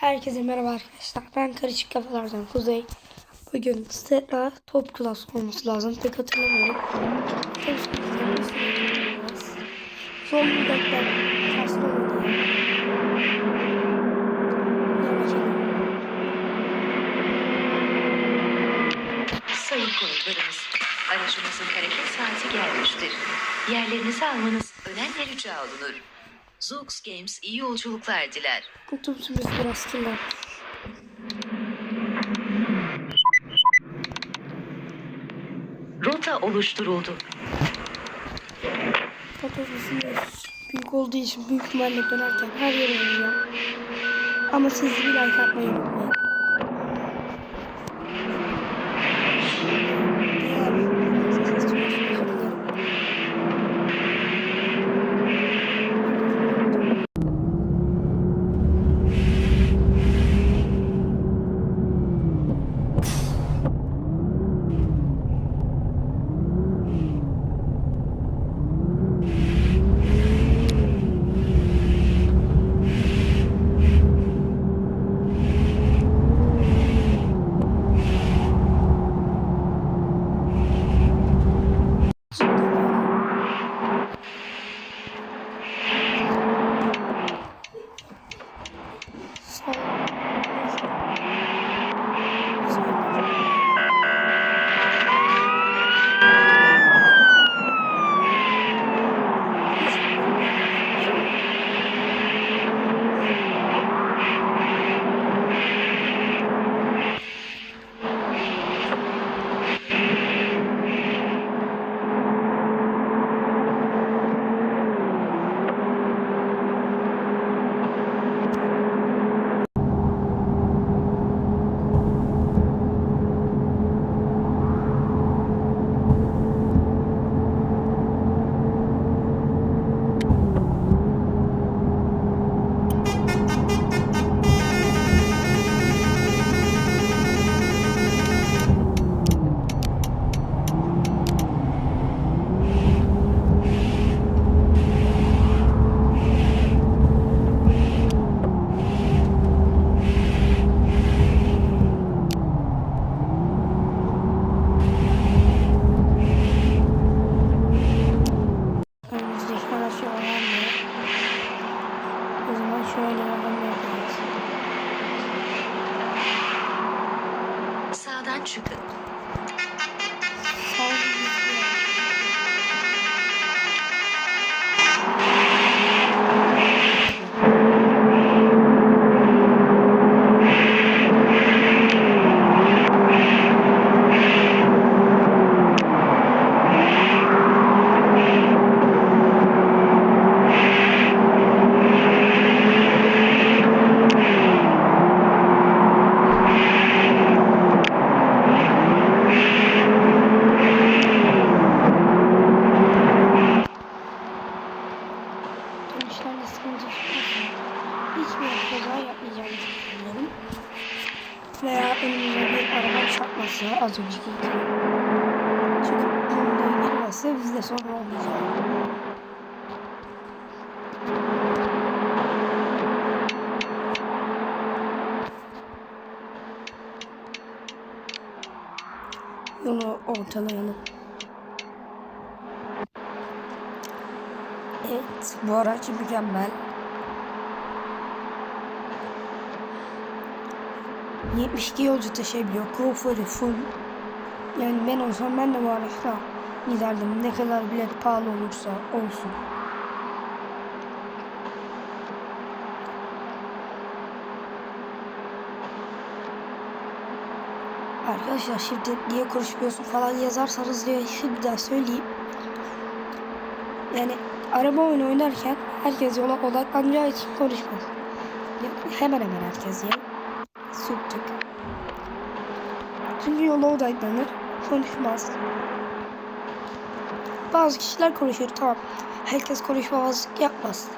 Herkese merhaba arkadaşlar. Ben Karışık Kafalardan Kuzey. Bugün Stella top class olması lazım. Pek hatırlamıyorum. Son bir dakika kasma oynuyor. Sayın konuklarımız, aracımızın hareket saati gelmiştir. Yerlerinizi almanız önemli rica olunur. Zoox Games iyi yolculuklar diler. Sürpriz biraz kirlenmiş. Rota oluşturuldu. Fotoğrafımız büyük olduğu için büyük ihtimalle dönerken her yere oynayacağım. Ama siz bir like atmayı unutmayın. Az önceki gibi. Çünkü önüne girmezse biz de sonra olmayacak. Yolu ortalayalım. Evet, bu araç mükemmel. 72 yolcu taşıyabiliyor. Kuaförü full. Yani ben olsam ben de bu araçla giderdim. Ne kadar bilet pahalı olursa olsun. Arkadaşlar şimdi niye konuşmuyorsun falan yazarsanız diye bir daha söyleyeyim. Yani araba oyunu oynarken herkes yola odaklanacağı için konuşmaz. Hemen hemen herkes ya. Sürttük. Çünkü yola odaklanır, konuşmaz. Bazı kişiler konuşur tamam. Herkes konuşmamazlık yapmaz.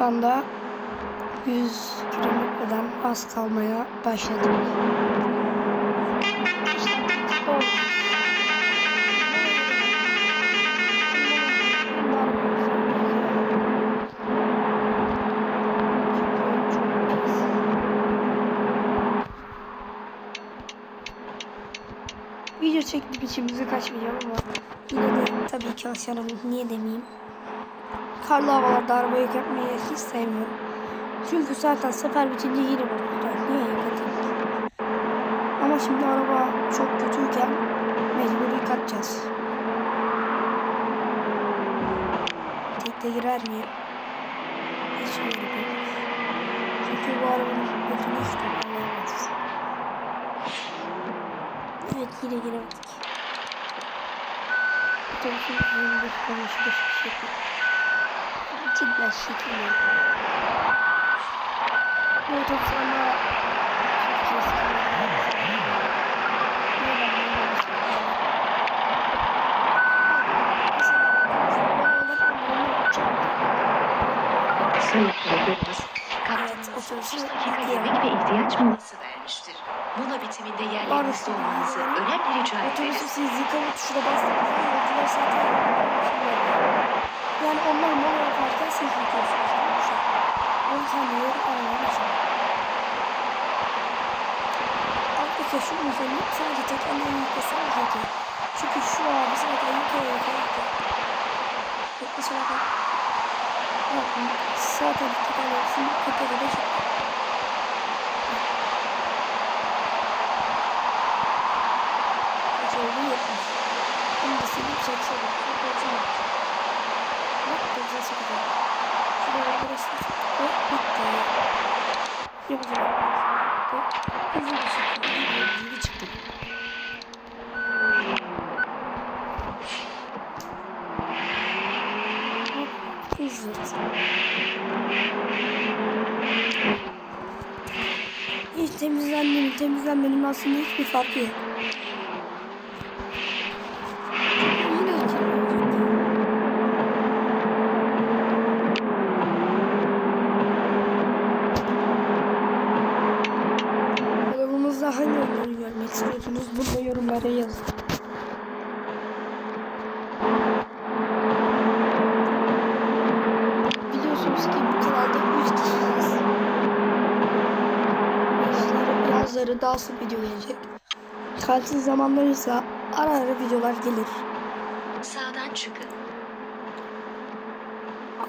Şu anda 100 kilometreden az kalmaya başladık. Video çekmek için bize kaçmayacağım ama yine de tabii ki aşarım. Niye demeyeyim. Karlı havalarda araba yapmayı hiç sevmiyorum. Çünkü zaten sefer bitince yine burada. Niye yapacağım? Ama şimdi araba çok kötüyken mecbur yıkatacağız. Tekte girer mi? Hiç bilmiyorum. Çünkü bu arabanın götünü hiç toparlayamaz. Evet yine giremedik. Otobüsün 25 konuşu da şekil. Cidden şekil ya. Bu otobüs ama çok eski. Niye ben bunu konuşuyorum? Mesela ben olarak ben uçağım. Sayın yolcularımız, Evet, kaptanımız otobüsü 30 dakika bekliyor. yemek ve ihtiyaç molası vermiştir. Mola bitiminde yerlerinizde olmanızı önemli rica Otobüsü ederiz. siz yıkama tuşuna bastığınızda yolcular zaten Yani onlar mola yaparken siz yıkıyorsunuz. Gibi bir şey. On saniye aralar mesela. Alttaki şu üzerine sadece tek annem yıkasana zaten. Çünkü şu abi zaten yıkıyor yıkıyor. Bekle sonra bak. Bakın annem şimdi köpeğe de çıktı. Kaç oldu? 70. Bunu da silip çeksene. Çok hoşuma gitti. Bak güzel çıkacak. Şuraya burası çıktı. Bitti. Yapacağım. Hızlı bir şekilde gibi çıktı. Hop, Hızlı. Hiç temizlenmenin temizlenmenin aslında hiçbir farkı yok. Biliyorsunuz ki bu kanalda 3 kişiyiz. Bazıları, daha sık video gelecek. Tatil zamanları ise ara ara videolar gelir. Sağdan çıkın.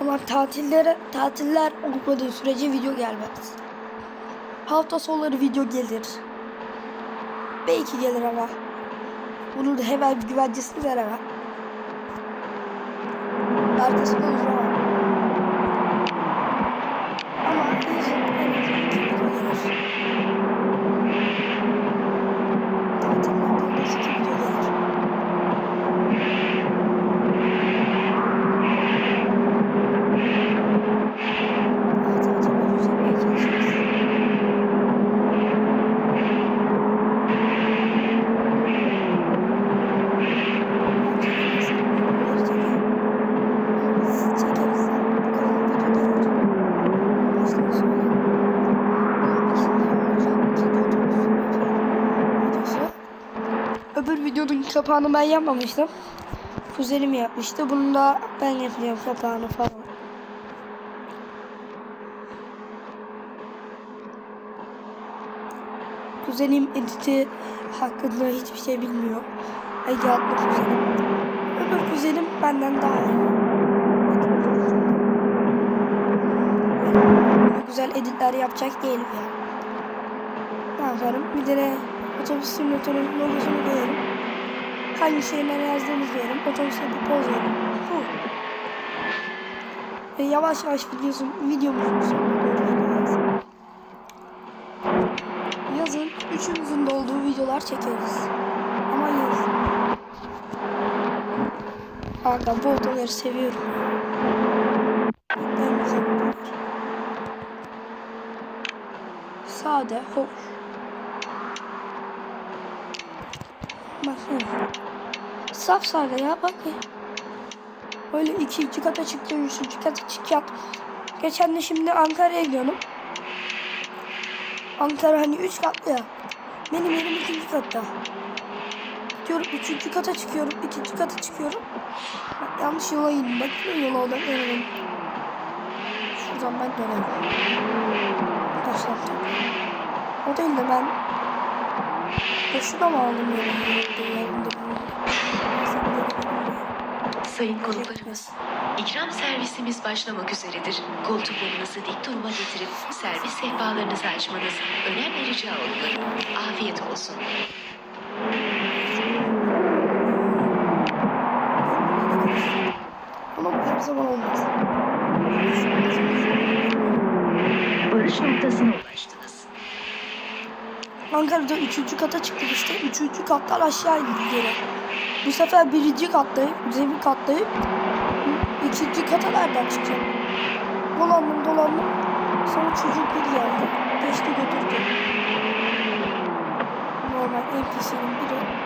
Ama tatillere tatiller olmadığı sürece video gelmez. Hafta sonları video gelir. Belki gelir ama. Bunun da hemen güvencesini veremem. Arkası olur ama. Ama yazın en az iki video gelir. Tatillerde en az iki video gelir. Evet, evet, evet, üzerine çalışırız. Öbür videonun kapağını ben yapmamıştım. Kuzenim yapmıştı. Bunu da ben yapacağım kapağını falan. Kuzenim editi hakkında hiçbir şey bilmiyor. Ege adlı kuzenim. Öbür kuzenim benden daha iyi. Güzel editler yapacak değilim yani. Ne yaparım? Bir de otobüs simülatörün logosunu koyarım. Hangi şeyleri yazdığımızı verim. Otobüse bir poz verim. Bu. Ve yavaş yavaş videosun, videomuzun sonuna doğru geliyoruz. Yazın üçümüzün de olduğu videolar çekeriz. Ama yazın. Kanka bu odaları seviyorum. Sade, hoş. Baksana. Saf sade ya bak ya. Böyle iki, iki kata çıktı, üçüncü kata çıkacak. Geçen de şimdi Ankara'ya gidiyorum. Ankara hani 3 katlı ya. Benim yerim ikinci katta. Diyorum üçüncü kata çıkıyorum. ikinci kata çıkıyorum. Bak, yanlış yola indim. Bak yola odaklanıyorum. Şuradan ben dönerim. Arkadaşlar. O değil de ben boşuna mı aldım Sayın konuklarımız, ikram servisimiz başlamak üzeredir. Koltuklarınızı dik duruma getirip servis sehpalarınızı açmanız önemli rica olunur. Afiyet olsun. Ama bu her zaman olmaz. Varış noktasına ulaştınız. Ankara'da üçüncü kata çıktık işte. Üçüncü kattan aşağı indik geri. Bu sefer birinci kattayım. Zemin kattayım. İkinci kata nereden çıkacağım? Dolandım dolandım. Sonra çocuk bir geldi. Geçti götürdü. Normal NPC'nin biri